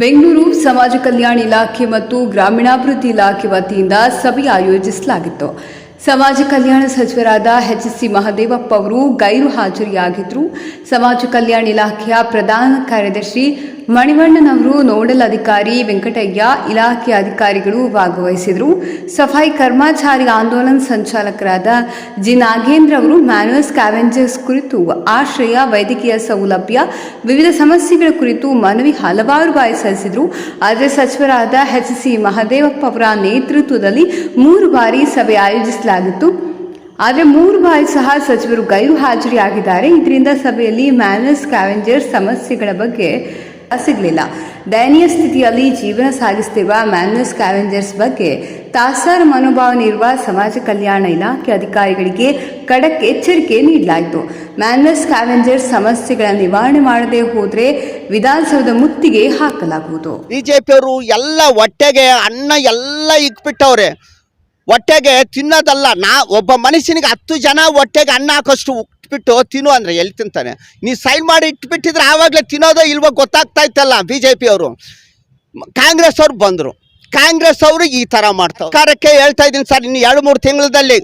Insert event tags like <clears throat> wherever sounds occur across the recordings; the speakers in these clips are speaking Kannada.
ಬೆಂಗಳೂರು ಸಮಾಜ ಕಲ್ಯಾಣ ಇಲಾಖೆ ಮತ್ತು ಗ್ರಾಮೀಣಾಭಿವೃದ್ಧಿ ಇಲಾಖೆ ವತಿಯಿಂದ ಸಭೆ ಆಯೋಜಿಸಲಾಗಿತ್ತು. ಸಮಾಜ ಕಲ್ಯಾಣ ಸಚಿವರಾದ ಎಚ್ ಸಿ ಮಹದೇವಪ್ಪ ಅವರು ಗೈರು ಹಾಜರಿಯಾಗಿದ್ದರು. ಸಮಾಜ ಕಲ್ಯಾಣ ಇಲಾಖೆಯ ಪ್ರಧಾನ ಕಾರ್ಯದರ್ಶಿ ಮಣಿವಣ್ಣನವರು ನೋಡಲ್ ಅಧಿಕಾರಿ, ವೆಂಕಟಯ್ಯ ಇಲಾಖೆ ಅಧಿಕಾರಿಗಳು ಭಾಗವಹಿಸಿದರು. ಸಫಾಯಿ ಕರ್ಮಚಾರಿ ಆಂದೋಲನ ಸಂಚಾಲಕರಾದ ಜಿ. ನಾಗೇಂದ್ರ ಅವರು ಮ್ಯಾನುವಲ್ ಸ್ಕ್ಯಾವೆಂಜರ್ಸ್ ಕುರಿತು ಆಶ್ರಯ, ವೈದ್ಯಕೀಯ ಸೌಲಭ್ಯ, ವಿವಿಧ ಸಮಸ್ಯೆಗಳ ಕುರಿತು ಮನವಿ ಹಲವಾರು ಬಾರಿ ಸಲ್ಲಿಸಿದರು. ಆದರೆ ಸಚಿವರಾದ ಎಚ್. ಸಿ. ಮಹದೇವಪ್ಪ ಅವರ ನೇತೃತ್ವದಲ್ಲಿ ಮೂರು ಬಾರಿ ಸಭೆ ಆಯೋಜಿಸಲಾಗಿತ್ತು. ಆದರೆ ಮೂರು ಬಾರಿ ಸಹ ಸಚಿವರು ಗೈರು ಹಾಜರಿಯಾಗಿದ್ದಾರೆ ಇದರಿಂದ ಸಭೆಯಲ್ಲಿ ಮ್ಯಾನಸ್ ಸ್ಕ್ಯಾವೆಂಜರ್ಸ್ ಸಮಸ್ಯೆಗಳ ಬಗ್ಗೆ ಸಿಗಲಿಲ್ಲ. ದಯನೀಯ ಸ್ಥಿತಿಯಲ್ಲಿ ಜೀವನ ಸಾಗಿಸುತ್ತಿರುವ ಮ್ಯಾನ್ಯಸ್ ಕ್ಯಾವೆಂಜರ್ಸ್ ಬಗ್ಗೆ ತಾಸಾರ ಮನೋಭಾವನಿರುವ ಸಮಾಜ ಕಲ್ಯಾಣ ಇಲಾಖೆ ಅಧಿಕಾರಿಗಳಿಗೆ ಖಡಕ್ ಎಚ್ಚರಿಕೆ ನೀಡಲಾಯಿತು. ಮ್ಯಾನ್ಯಸ್ ಕ್ಯಾವೆಂಜರ್ಸ್ ಸಮಸ್ಯೆಗಳ ನಿವಾರಣೆ ಮಾಡದೆ ಹೋದರೆ ವಿಧಾನಸೌಧ ಮುತ್ತಿಗೆ ಹಾಕಲಾಗುವುದು. ಬಿಜೆಪಿಯವರು ಎಲ್ಲ ಹೊಟ್ಟೆಗೆ ಅನ್ನ ಎಲ್ಲ ಇಕ್ಬಿಟ್ಟವ್ರೆ. ಹೊಟ್ಟೆಗೆ ತಿನ್ನೋದಲ್ಲ, ನಾ ಒಬ್ಬ ಮನುಷ್ಯನಿಗೆ ಹತ್ತು ಜನ ಹೊಟ್ಟೆಗೆ ಅನ್ನ ಹಾಕೋಷ್ಟು ಉಟ್ಬಿಟ್ಟು ತಿನ್ನು ಅಂದರೆ ಎಲ್ಲಿ ತಿಂತಾನೆ? ನೀ ಸೈನ್ ಮಾಡಿ ಇಟ್ಬಿಟ್ಟಿದ್ರೆ ಆವಾಗಲೇ ತಿನ್ನೋದೋ ಇಲ್ವೋ ಗೊತ್ತಾಗ್ತಾ ಇತ್ತಲ್ಲ ಬಿ ಜೆ ಪಿಯವರು ಕಾಂಗ್ರೆಸ್ ಅವ್ರು ಬಂದರು. ಕಾಂಗ್ರೆಸ್ ಅವರು ಈ ಥರ ಮಾಡ್ತಾರೆ ಸರ್ಕಾರಕ್ಕೆ ಹೇಳ್ತಾ ಇದ್ದೀನಿ ಸರ್, ಇನ್ನು ಎರಡು ಮೂರು ತಿಂಗಳಲ್ಲಿ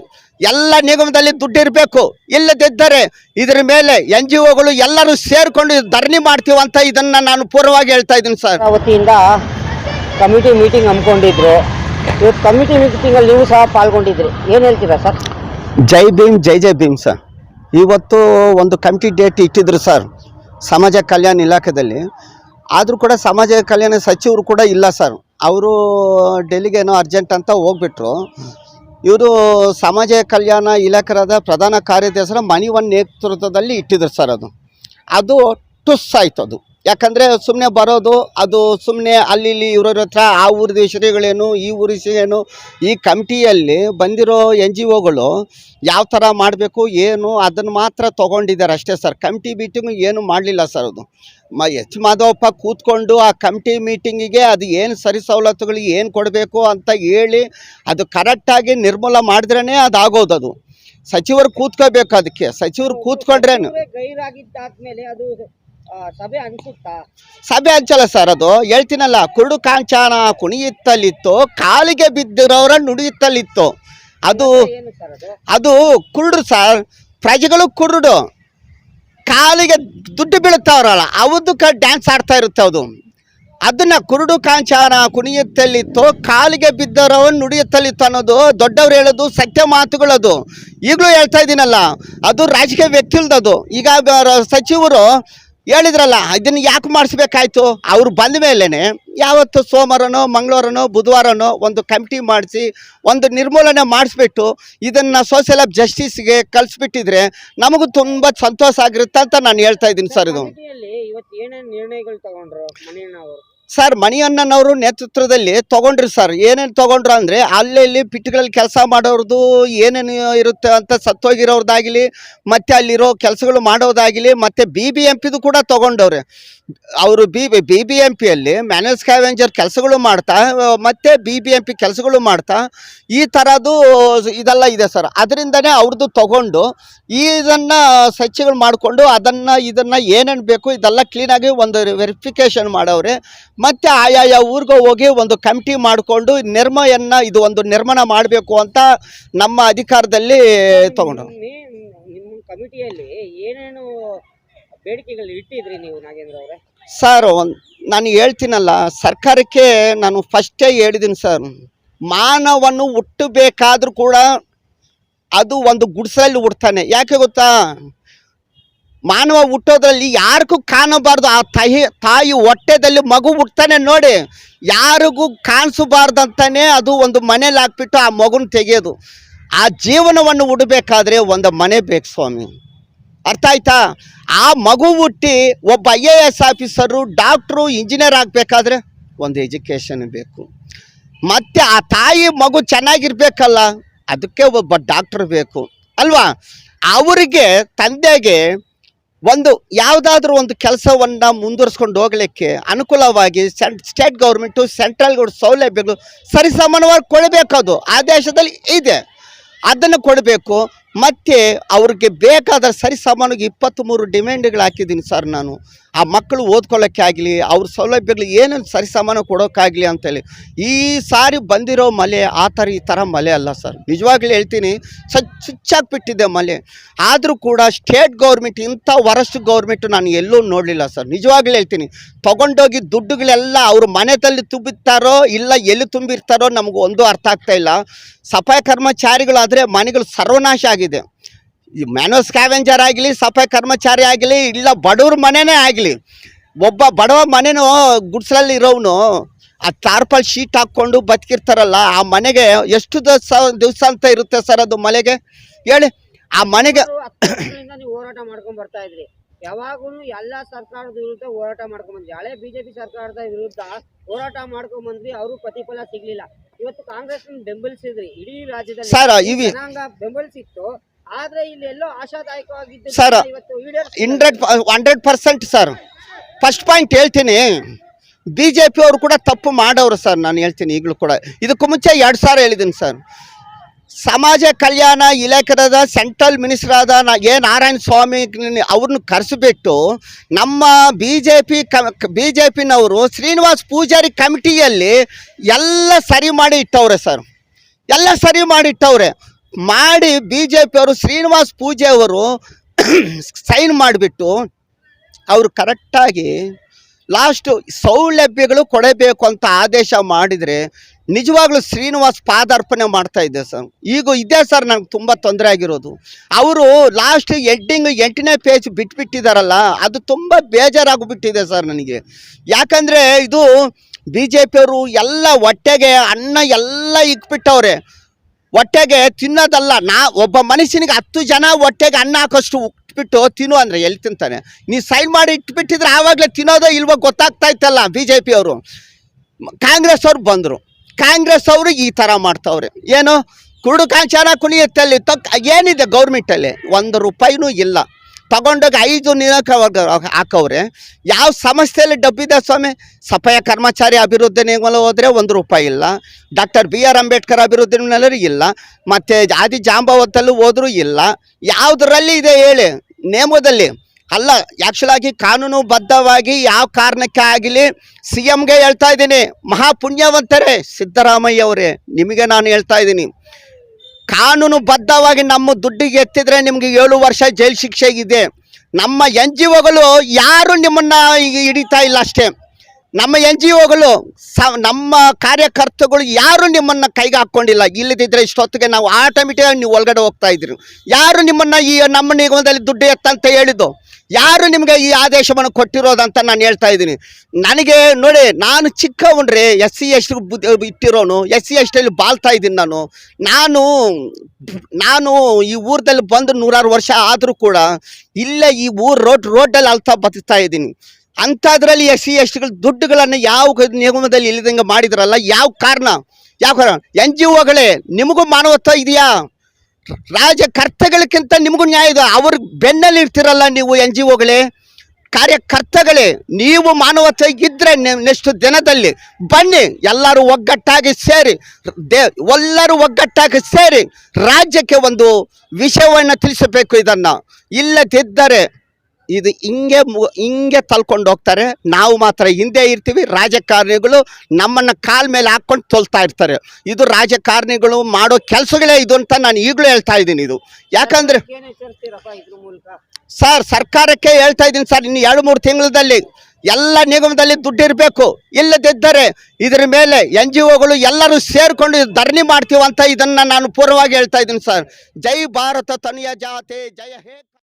ಎಲ್ಲ ನಿಗಮದಲ್ಲಿ ದುಡ್ಡು ಇರಬೇಕು ಇಲ್ಲದಿದ್ದರೆ ಇದರ ಮೇಲೆ ಎನ್ ಜಿ ಒಗಳು ಎಲ್ಲರೂ ಸೇರಿಕೊಂಡು ಧರಣಿ ಮಾಡ್ತೀವಂತ ಇದನ್ನು ನಾನು ಪೂರ್ವವಾಗಿ ಹೇಳ್ತಾ ಇದ್ದೀನಿ ಸರ್. ವತಿಯಿಂದ ಕಮಿಟಿ ಮೀಟಿಂಗ್ ಹಮ್ಮಿಕೊಂಡಿದ್ರು. ಇವತ್ತು ಕಮಿಟಿ ಮೀಟಿಂಗಲ್ಲಿ ನೀವು ಸಹ ಪಾಲ್ಗೊಂಡಿದ್ರಿ. ಏನು ಹೇಳ್ತೀರಾ ಸರ್? ಜೈ ಭೀಮ್, ಜೈ ಜೈ ಭೀಮ್ ಸರ್. ಇವತ್ತು ಒಂದು ಕಮಿಟಿ ಡೇಟ್ ಇಟ್ಟಿದ್ರು ಸರ್, ಸಮಾಜ ಕಲ್ಯಾಣ ಇಲಾಖೆಯಲ್ಲಿ ಆದರೂ ಕೂಡ ಸಮಾಜ ಕಲ್ಯಾಣ ಸಚಿವರು ಕೂಡ ಇಲ್ಲ ಸರ್. ಅವರು ಡೆಲ್ಲಿಗೇನೋ ಅರ್ಜೆಂಟ್ ಅಂತ ಹೋಗ್ಬಿಟ್ರು. ಇವರು ಸಮಾಜ ಕಲ್ಯಾಣ ಇಲಾಖೆರಾದ ಪ್ರಧಾನ ಕಾರ್ಯದರ್ಶರ ಮಣಿವನ್ ನೇತೃತ್ವದಲ್ಲಿ ಇಟ್ಟಿದ್ರು ಸರ್ ಅದು. ಅದು ಟುಸ್ ಆಯ್ತು ಅದು ಯಾಕಂದರೆ ಸುಮ್ಮನೆ ಬರೋದು, ಅದು ಸುಮ್ಮನೆ ಅಲ್ಲಿ ಇಲ್ಲಿ ಇವ್ರ ಹತ್ರ ಆ ಊರಿದ ವಿಷಯಗಳೇನು ಈ ಊರ ಏನು ಈ ಕಮಿಟಿಯಲ್ಲಿ ಬಂದಿರೋ ಎನ್ ಜಿ ಒಗಳು ಯಾವ ಥರ ಮಾಡಬೇಕು, ಏನು ಅದನ್ನು ಮಾತ್ರ ತೊಗೊಂಡಿದ್ದಾರೆ ಅಷ್ಟೇ ಸರ್. ಕಮಿಟಿ ಮೀಟಿಂಗ್ ಏನು ಮಾಡಲಿಲ್ಲ ಸರ್ ಅದು. ಮ, ಎಚ್ ಮಾಧವಪ್ಪ ಕೂತ್ಕೊಂಡು ಆ ಕಮಿಟಿ ಮೀಟಿಂಗಿಗೆ ಅದು ಏನು ಸರಿ ಸವಲತ್ತುಗಳಿಗೆ ಏನು ಕೊಡಬೇಕು ಅಂತ ಹೇಳಿ ಅದು ಕರೆಕ್ಟಾಗಿ ನಿರ್ಮೂಲ ಮಾಡಿದ್ರೇ ಅದು ಆಗೋದು ಅದು. ಸಚಿವರು ಕೂತ್ಕೋಬೇಕು ಅದಕ್ಕೆ. ಸಚಿವರು ಕೂತ್ಕೊಂಡ್ರೇನು. ಸಭೆ ಸಭೆ ಹಂಚಲ್ಲ ಸರ್ ಅದು. ಹೇಳ್ತೀನಲ್ಲ ಕುರುಡು ಕಾಂಚಾನ ಕುಣಿಯುತ್ತಲಿತ್ತು ಕಾಲಿಗೆ ಬಿದ್ದಿರೋರ ನುಡಿಯುತ್ತಲಿತ್ತು. ಅದು ಅದು? ಅದು ಕುರುಡು ಸರ್ ಪ್ರಜೆಗಳು ಕುರುಡು. ಕಾಲಿಗೆ ದುಡ್ಡು ಬೀಳುತ್ತವ್ರಲ್ಲ ಅವದಕ್ಕೆ ಡ್ಯಾನ್ಸ್ ಆಡ್ತಾ ಇರುತ್ತೆ ಅದು. ಅದನ್ನ ಕುರುಡು ಕಾಂಚಾನ ಕುಣಿಯುತ್ತಲಿತ್ತು ಕಾಲಿಗೆ ಬಿದ್ದರವನ್ ನುಡಿಯುತ್ತಲಿತ್ತು ಅನ್ನೋದು ದೊಡ್ಡವ್ರು ಹೇಳೋದು ಸತ್ಯ ಮಾತುಗಳದು ಈಗಲೂ ಹೇಳ್ತಾ ಇದ್ದೀನಲ್ಲ ಅದು ರಾಜಕೀಯ ವ್ಯಕ್ತಿಲ್ದದು. ಈಗ ಸಚಿವರು ಹೇಳಿದ್ರಲ್ಲ, ಇದನ್ನು ಯಾಕೆ ಮಾಡಿಸ್ಬೇಕಾಯ್ತು? ಅವ್ರು ಬಂದ ಮೇಲೇ ಯಾವತ್ತು ಸೋಮವಾರನೋ, ಮಂಗಳವಾರನೋ, ಬುಧವಾರನೋ ಒಂದು ಕಮಿಟಿ ಮಾಡಿಸಿ, ಒಂದು ನಿರ್ಮೂಲನೆ ಮಾಡಿಸ್ಬಿಟ್ಟು ಇದನ್ನು ಸೋಷಿಯಲ್ ಆಫ್ ಜಸ್ಟಿಸ್ಗೆ ಕಳಿಸ್ಬಿಟ್ಟಿದ್ರೆ ನಮಗೂ ತುಂಬ ಸಂತೋಷ ಆಗಿರುತ್ತೆ ಅಂತ ನಾನು ಹೇಳ್ತಾ ಇದ್ದೀನಿ ಸರ್ ಇದು. ಸರ್, ಮಣಿಯಣ್ಣನವರು ನೇತೃತ್ವದಲ್ಲಿ ತೊಗೊಂಡ್ರಿ ಸರ್. ಏನೇನು ತೊಗೊಂಡ್ರು ಅಂದರೆ, ಅಲ್ಲಿ ಇಲ್ಲಿ ಪಿಟ್ಗಳಲ್ಲಿ ಕೆಲಸ ಮಾಡೋರ್ದು ಏನೇನು ಇರುತ್ತೆ ಅಂತ ಸತ್ತೋಗಿರೋರ್ದಾಗಲಿ, ಮತ್ತು ಅಲ್ಲಿರೋ ಕೆಲಸಗಳು ಮಾಡೋದಾಗಲಿ, ಮತ್ತು ಬಿ ಬಿ ಎಂ ಪಿದು ಕೂಡ ತೊಗೊಂಡವ್ರೆ. ಅವರು ಬಿ ಬಿ ಬಿ ಎಂ ಪಿಯಲ್ಲಿ ಮ್ಯಾನೇಜ್ ಕ್ಯಾವೆಂಜರ್ ಕೆಲಸಗಳು ಮಾಡ್ತಾ, ಮತ್ತು ಬಿ ಬಿ ಎಂ ಪಿ ಕೆಲಸಗಳು ಮಾಡ್ತಾ, ಈ ಥರದ್ದು ಇದೆಲ್ಲ ಇದೆ ಸರ್. ಅದರಿಂದನೇ ಅವ್ರದ್ದು ತಗೊಂಡು ಇದನ್ನು ಸಚಿವರು ಮಾಡಿಕೊಂಡು, ಅದನ್ನು, ಇದನ್ನು ಏನೇನು ಬೇಕು, ಇದೆಲ್ಲ ಕ್ಲೀನಾಗಿ ಒಂದು ವೆರಿಫಿಕೇಷನ್ ಮಾಡವ್ರೆ. ಮತ್ತು ಆಯಾಯ ಊರಿಗೆ ಹೋಗಿ ಒಂದು ಕಮಿಟಿ ಮಾಡಿಕೊಂಡು ನಿರ್ಮಯನ್ನ ಇದು ಒಂದು ನಿರ್ಮಾಣ ಮಾಡಬೇಕು ಅಂತ ನಮ್ಮ ಅಧಿಕಾರದಲ್ಲಿ ತಗೊಂಡು. ನಿಮ್ಮ ಕಮಿಟಿಯಲ್ಲಿ ಏನೇನು ಬೇಡಿಕೆಗಳು ಇಟ್ಟಿದ್ರಿ ನೀವು ನಾಗೇಂದ್ರ ಅವರೇ? ಸರ್ ಒಂದು ನಾನು ಹೇಳ್ತೀನಲ್ಲ ಸರ್ಕಾರಕ್ಕೆ ನಾನು ಫಸ್ಟೇ ಹೇಳಿದ್ದೀನಿ ಸರ್ ಮಾನವನ್ನು ಹುಟ್ಟಬೇಕಾದ್ರೂ ಕೂಡ ಅದು ಒಂದು ಗುಡ್ಸಲ್ಲಿ ಹುಡ್ತಾನೆ. ಯಾಕೆ ಗೊತ್ತಾ? ಮಾನವ ಹುಟ್ಟೋದ್ರಲ್ಲಿ ಯಾರಿಗೂ ಕಾಣಬಾರ್ದು. ಆ ತಾಯಿ ತಾಯಿ ಹೊಟ್ಟೆದಲ್ಲಿ ಮಗು ಹುಟ್ತಾನೆ ನೋಡಿ, ಯಾರಿಗೂ ಕಾಣಿಸಬಾರ್ದಂತಾನೆ ಅದು ಒಂದು ಮನೇಲಿ ಹಾಕ್ಬಿಟ್ಟು ಆ ಮಗುನ ತೆಗೆಯೋದು. ಆ ಜೀವನವನ್ನು ಉಡಬೇಕಾದ್ರೆ ಒಂದು ಮನೆ ಬೇಕು ಸ್ವಾಮಿ. ಅರ್ಥ ಆಯ್ತಾ? ಆ ಮಗು ಹುಟ್ಟಿ ಒಬ್ಬ I A S officer, doctor, engineer ಆಗಬೇಕಾದ್ರೆ ಒಂದು ಎಜುಕೇಷನ್ ಬೇಕು. ಮತ್ತು ಆ ತಾಯಿ ಮಗು ಚೆನ್ನಾಗಿರ್ಬೇಕಲ್ಲ, ಅದಕ್ಕೆ ಒಬ್ಬ ಡಾಕ್ಟ್ರ್ ಬೇಕು. ಅಲ್ವಾ? ಅವರಿಗೆ, ತಂದೆಗೆ ಒಂದು ಯಾವುದಾದ್ರೂ ಒಂದು ಕೆಲಸವನ್ನು ಮುಂದುವರಿಸ್ಕೊಂಡು ಹೋಗಲಿಕ್ಕೆ ಅನುಕೂಲವಾಗಿ ಸ್ಟೇಟ್ ಗೌರ್ಮೆಂಟು ಸೆಂಟ್ರಲ್ ಗೌರ್ ಸೌಲಭ್ಯಗಳು ಸರಿಸಮಾನವಾಗಿ ಕೊಡಬೇಕದು ಆ ದೇಶದಲ್ಲಿ ಇದೆ. ಅದನ್ನು ಕೊಡಬೇಕು. ಮತ್ತು ಅವ್ರಿಗೆ ಬೇಕಾದ ಸರಿಸಮಾನವಾಗಿ ಇಪ್ಪತ್ತ್ಮೂರು ಡಿಮ್ಯಾಂಡ್ಗಳು ಹಾಕಿದ್ದೀನಿ ಸರ್ ನಾನು. ಆ ಮಕ್ಕಳು ಓದ್ಕೊಳ್ಳೋಕ್ಕೆ ಆಗಲಿ, ಅವ್ರ ಸೌಲಭ್ಯಗಳು ಏನೇನು ಸರಿಸಮಾನ ಕೊಡೋಕ್ಕಾಗಲಿ ಅಂತೇಳಿ. ಈ ಸಾರಿ ಬಂದಿರೋ ಮಲೆ ಆ ಥರ, ಈ ಥರ ಮಲೆ ಅಲ್ಲ ಸರ್. ನಿಜವಾಗ್ಲೂ ಹೇಳ್ತೀನಿ ಸಚ್ ಸುಚ್ಚಾಗ್ಬಿಟ್ಟಿದೆ ಮಲೆ. ಆದರೂ ಕೂಡ ಸ್ಟೇಟ್ ಗೌರ್ಮೆಂಟ್ ಇಂಥ ವರಸ್ಟ್ ಗೌರ್ಮೆಂಟ್ ನಾನು ಎಲ್ಲೂ ನೋಡಲಿಲ್ಲ ಸರ್. ನಿಜವಾಗ್ಲೂ ಹೇಳ್ತೀನಿ, ತೊಗೊಂಡೋಗಿ ದುಡ್ಡುಗಳೆಲ್ಲ ಅವ್ರ ಮನೆಯಲ್ಲಿ ತುಂಬಿರ್ತಾರೋ ಇಲ್ಲ ಎಲ್ಲಿ ತುಂಬಿರ್ತಾರೋ ನಮಗೂ ಒಂದು ಅರ್ಥ ಆಗ್ತಾ ಇಲ್ಲ. ಸಫಾಯಿ ಕರ್ಮಚಾರಿಗಳಾದರೆ ಮನೆಗಳು ಸರ್ವನಾಶ ಆಗಿದೆ. ಈ ಮ್ಯಾನೋ ಸ್ಕ್ಯಾವೆಂಜರ್ ಆಗಲಿ ಸಫಾಯಿ ಕರ್ಮಚಾರಿ ಆಗಲಿ, ಇಲ್ಲ ಬಡವ್ರ ಮನೆನೇ ಆಗಲಿ, ಒಬ್ಬ ಬಡವ ಮನೆನೂ ಗುಡ್ಸಲಲ್ಲಿ ಇರೋವನು, ಆ ಟಾರ್ಪಲ್ ಶೀಟ್ ಹಾಕ್ಕೊಂಡು ಬದುಕಿರ್ತಾರಲ್ಲ, ಆ ಮನೆಗೆ ಎಷ್ಟು ದಿವಸ ದಿವಸ ಅಂತ ಇರುತ್ತೆ ಸರ್ ಅದು ಮನೆಗೆ ಹೇಳಿ, ಆ ಮನೆಗೆ ಹೋರಾಟ ಮಾಡ್ಕೊಂಡ್ ಬರ್ತಾ ಇದ್ರಿ. ಯಾವಾಗೂ ಎಲ್ಲ ಸರ್ಕಾರದ ವಿರುದ್ಧ ಹೋರಾಟ ಮಾಡ್ಕೊಂಡ್ ಬಂದ್ವಿ ಹಳೆ ಬಿಜೆಪಿ ಸರ್ಕಾರದ ವಿರುದ್ಧ ಹೋರಾಟ ಮಾಡ್ಕೊಂಡ್ ಬಂದ್ವಿ ಅವರು ಪ್ರತಿಫಲ ಸಿಗ್ಲಿಲ್ಲ. ಇವತ್ತು ಕಾಂಗ್ರೆಸ್ ಬೆಂಬಲಿಸಿದ್ರಿ. ಇಡೀ ರಾಜ್ಯದಲ್ಲಿ ಜನಾಂಗ ಬೆಂಬಲಿಸಿತ್ತು. ಆದ್ರೆ ಇಲ್ಲಿ ಎಲ್ಲೋ ಆಶಾದಾಯಕವಾಗಿದ್ದು sir. Hundred hundred percent sir. First point ಹೇಳ್ತೀನಿ ಬಿಜೆಪಿ ಜೆ ಪಿ ಅವರು ಕೂಡ ತಪ್ಪು ಮಾಡೋರು ಸರ್ ನಾನು ಹೇಳ್ತೀನಿ ಈಗಲೂ ಕೂಡ. ಇದಕ್ಕೂ ಮುಂಚೆ ಎರಡು ಸಾವಿರ ಹೇಳಿದ್ದೀನಿ ಸರ್. ಸಮಾಜ ಕಲ್ಯಾಣ ಇಲಾಖೆದ ಸೆಂಟ್ರಲ್ ಮಿನಿಸ್ಟರ್ ಆದ ಎ ನಾರಾಯಣ ಸ್ವಾಮಿ ಅವ್ರನ್ನ ಕರೆಸಿಬಿಟ್ಟು ನಮ್ಮ ಬಿ ಜೆ ಪಿ ಕ ಬಿ ಜೆ ಪಿನವರು ಶ್ರೀನಿವಾಸ್ ಪೂಜಾರಿ ಕಮಿಟಿಯಲ್ಲಿ ಎಲ್ಲ ಸರಿ ಮಾಡಿ ಇಟ್ಟವ್ರೆ ಸರ್. ಎಲ್ಲ ಸರಿ ಮಾಡಿ ಇಟ್ಟವ್ರೆ. ಮಾಡಿ ಬಿ ಜೆ ಪಿಯವರು ಶ್ರೀನಿವಾಸ್ ಪೂಜೆ ಅವರು <clears throat> ಸೈನ್ ಮಾಡಿಬಿಟ್ಟು ಅವರು ಕರೆಕ್ಟಾಗಿ ಲಾಸ್ಟು ಸೌಲಭ್ಯಗಳು ಕೊಡಬೇಕು ಅಂತ ಆದೇಶ ಮಾಡಿದರೆ ನಿಜವಾಗ್ಲೂ ಶ್ರೀನಿವಾಸ್ ಪಾದಾರ್ಪಣೆ ಮಾಡ್ತಾ ಇದ್ದೆ ಸರ್. ಈಗ ಇದೆ ಸರ್ ನನಗೆ ತುಂಬ ತೊಂದರೆ ಆಗಿರೋದು. ಅವರು ಲಾಸ್ಟ್ ಎಡ್ಡಿಂಗ್ ಎಂಟನೇ ಪೇಜ್ ಬಿಟ್ಬಿಟ್ಟಿದಾರಲ್ಲ, ಅದು ತುಂಬ ಬೇಜಾರಾಗ್ಬಿಟ್ಟಿದೆ ಸರ್ ನನಗೆ. ಯಾಕಂದರೆ ಇದು ಬಿ ಜೆ ಪಿಯವರು ಎಲ್ಲ ಹೊಟ್ಟೆಗೆ ಅನ್ನ ಎಲ್ಲ ಇಕ್ಬಿಟ್ಟವ್ರೆ. ಹೊಟ್ಟೆಗೆ ತಿನ್ನೋದಲ್ಲ, ನಾ ಒಬ್ಬ ಮನುಷ್ಯನಿಗೆ ಹತ್ತು ಜನ ಹೊಟ್ಟೆಗೆ ಅನ್ನ ಹಾಕೋಷ್ಟು ಉಟ್ಬಿಟ್ಟು ತಿನ್ನು ಅಂದರೆ ಎಲ್ಲಿ ತಿಂತಾನೆ? ನೀವು ಸೈನ್ ಮಾಡಿ ಇಟ್ಬಿಟ್ಟಿದ್ರೆ ಆವಾಗಲೇ ತಿನ್ನೋದೋ ಇಲ್ವೋ ಗೊತ್ತಾಗ್ತಾ ಇತ್ತಲ್ಲ ಬಿ ಜೆ ಪಿಯವರು ಕಾಂಗ್ರೆಸ್ ಅವ್ರು ಬಂದರು. ಕಾಂಗ್ರೆಸ್ ಅವರು ಈ ಥರ ಮಾಡ್ತಾವ್ರೆ. ಏನು? ಕುರುಡು ಕಾಂಚಾನ ಕುಣಿಯುತ್ತಲ್ಲಿ ತಕ್ಕ ಏನಿದೆ ಗೌರ್ಮೆಂಟಲ್ಲಿ? ಒಂದು ರೂಪಾಯಿನೂ ಇಲ್ಲ. ತಗೊಂಡೋಗಿ ಐದು ನಿನಕ ಹಾಕವ್ರೆ. ಯಾವ ಸಮಸ್ಯೆಯಲ್ಲಿ ಡಬ್ಬಿದೆ ಸ್ವಾಮಿ? ಸಫಾಯ ಕರ್ಮಚಾರಿ ಅಭಿವೃದ್ಧಿ ನಿಗಮ ಹೋದರೆ ಒಂದು ರೂಪಾಯಿ ಇಲ್ಲ. ಡಾಕ್ಟರ್ ಬಿ ಆರ್ ಅಂಬೇಡ್ಕರ್ ಅಭಿವೃದ್ಧಿ ಇಲ್ಲ. ಮತ್ತು ಆದಿ ಜಾಂಬಾವತ್ತಲ್ಲೂ ಹೋದರೂ ಇಲ್ಲ. ಯಾವುದರಲ್ಲಿ ಇದೆ ಹೇಳಿ? ನೇಮದಲ್ಲಿ. ಅಲ್ಲ ಆ್ಯಕ್ಚುಲಾಗಿ ಕಾನೂನುಬದ್ಧವಾಗಿ ಯಾವ ಕಾರಣಕ್ಕೆ ಆಗಲಿ ಸಿ ಎಮ್ಗೆ ಹೇಳ್ತಾ ಇದ್ದೀನಿ. ಮಹಾಪುಣ್ಯವಂತರೇ ಸಿದ್ದರಾಮಯ್ಯ ಅವರೇ ನಿಮಗೆ ನಾನು ಹೇಳ್ತಾ ಇದ್ದೀನಿ. ಕಾನೂನುಬದ್ಧವಾಗಿ ನಮ್ಮ ದುಡ್ಡಿಗೆ ಎತ್ತಿದ್ರೆ ನಿಮಗೆ ಏಳು ವರ್ಷ ಜೈಲು ಶಿಕ್ಷೆ ಇದೆ. ನಮ್ಮ ಎನ್ ಜಿ ಒಗಳು ಯಾರು ನಿಮ್ಮನ್ನು ಈಗ ಹಿಡಿತಾ ಇಲ್ಲ ಅಷ್ಟೇ. ನಮ್ಮ ಎನ್ ಜಿ ಒಗಳು ಸ, ನಮ್ಮ ಕಾರ್ಯಕರ್ತಗಳು ಯಾರು ನಿಮ್ಮನ್ನು ಕೈಗೆ ಹಾಕ್ಕೊಂಡಿಲ್ಲ ಇಲ್ಲದಿದ್ದರೆ ಇಷ್ಟೊತ್ತಿಗೆ ನಾವು ಆಟೋಮೆಟಿಕ್ ನೀವು ಒಳಗಡೆ ಹೋಗ್ತಾ ಇದ್ರು ಯಾರು ನಿಮ್ಮನ್ನು ಈ ನಮ್ಮ ನಿಗಮದಲ್ಲಿ ದುಡ್ಡು ಎತ್ತಂತ ಹೇಳಿದ್ದು? ಯಾರು ನಿಮಗೆ ಈ ಆದೇಶವನ್ನು ಕೊಟ್ಟಿರೋದಂತ ನಾನು ಹೇಳ್ತಾ ಇದ್ದೀನಿ. ನನಗೆ ನೋಡಿ, ನಾನು ಚಿಕ್ಕವನ್ರಿ ಎಸ್ ಸಿ ಎಸ್ ಇಟ್ಟಿರೋನು, ಎಸ್ ಸಿ ಎಸ್ಟಲ್ಲಿ ಬಾಳ್ತಾ ಇದ್ದೀನಿ ನಾನು. ನಾನು ನಾನು ಈ ಊರದಲ್ಲಿ ಬಂದು ನೂರಾರು ವರ್ಷ ಆದರೂ ಕೂಡ ಇಲ್ಲೇ ಈ ಊರು ರೋಡ್, ರೋಡಲ್ಲಿ ಅಲ್ತಾ ಬದುಕ್ತಾ ಇದ್ದೀನಿ. ಅಂಥದ್ರಲ್ಲಿ ಎಸ್ ಸಿ ಎಸ್ ಟಿಗಳು ದುಡ್ಡುಗಳನ್ನು ಯಾವ ನಿಗಮದಲ್ಲಿ ಇಲ್ಲದಂಗೆ ಮಾಡಿದ್ರಲ್ಲ, ಯಾವ ಕಾರಣ? ಯಾವ ಕಾರಣ? ಎನ್ ಜಿ ಒಗಳೇ, ನಿಮಗೂ ಮಾನವತ್ವ ಇದೆಯಾ? ರಾಜಕರ್ತಗಳಿಗಿಂತ ನಿಮಗೂ ನ್ಯಾಯ ಇದೆ ಅವ್ರ ಬೆನ್ನಲ್ಲಿ ಇರ್ತಿರಲ್ಲ ನೀವು ಎನ್ ಜಿ ಒಗಳೇ. ಕಾರ್ಯಕರ್ತಗಳೇ, ನೀವು ಮಾನವತ್ವ ಇದ್ದರೆ ನೆಕ್ಸ್ಟ್ ದಿನದಲ್ಲಿ ಬನ್ನಿ, ಎಲ್ಲರೂ ಒಗ್ಗಟ್ಟಾಗಿ ಸೇರಿ, ದೇ, ಎಲ್ಲರೂ ಒಗ್ಗಟ್ಟಾಗಿ ಸೇರಿ, ರಾಜ್ಯಕ್ಕೆ ಒಂದು ವಿಷಯವನ್ನು ತಿಳಿಸಬೇಕು ಇದನ್ನು. ಇಲ್ಲದಿದ್ದರೆ ಇದು ಹಿಂಗೆ ಹಿಂಗೆ ತಲ್ಕೊಂಡು ಹೋಗ್ತಾರೆ. ನಾವು ಮಾತ್ರ ಹಿಂದೆ ಇರ್ತೀವಿ, ರಾಜಕಾರಣಿಗಳು ನಮ್ಮನ್ನು ಕಾಲ ಮೇಲೆ ಹಾಕ್ಕೊಂಡು ತೊಲ್ತಾ ಇರ್ತಾರೆ. ಇದು ರಾಜಕಾರಣಿಗಳು ಮಾಡೋ ಕೆಲಸಗಳೇ ಇದು ಅಂತ ನಾನು ಈಗಲೂ ಹೇಳ್ತಾ ಇದ್ದೀನಿ ಇದು. ಯಾಕಂದರೆ ಸರ್, ಸರ್ಕಾರಕ್ಕೆ ಹೇಳ್ತಾ ಇದ್ದೀನಿ ಸರ್, ಇನ್ನು ಎರಡು ಮೂರು ತಿಂಗಳಲ್ಲಿ ಎಲ್ಲ ನಿಗಮದಲ್ಲಿ ದುಡ್ಡಿರಬೇಕು. ಇಲ್ಲದಿದ್ದರೆ ಇದರ ಮೇಲೆ ಎನ್ ಜಿ ಒಗಳು ಎಲ್ಲರೂ ಸೇರಿಕೊಂಡು ಧರಣಿ ಮಾಡ್ತೀವಂತ ಇದನ್ನು ನಾನು ಪೂರ್ವವಾಗಿ ಹೇಳ್ತಾ ಇದ್ದೀನಿ ಸರ್. ಜೈ ಭಾರತ ತನಿಯ ಜಾತೆ, ಜಯ ಹೇ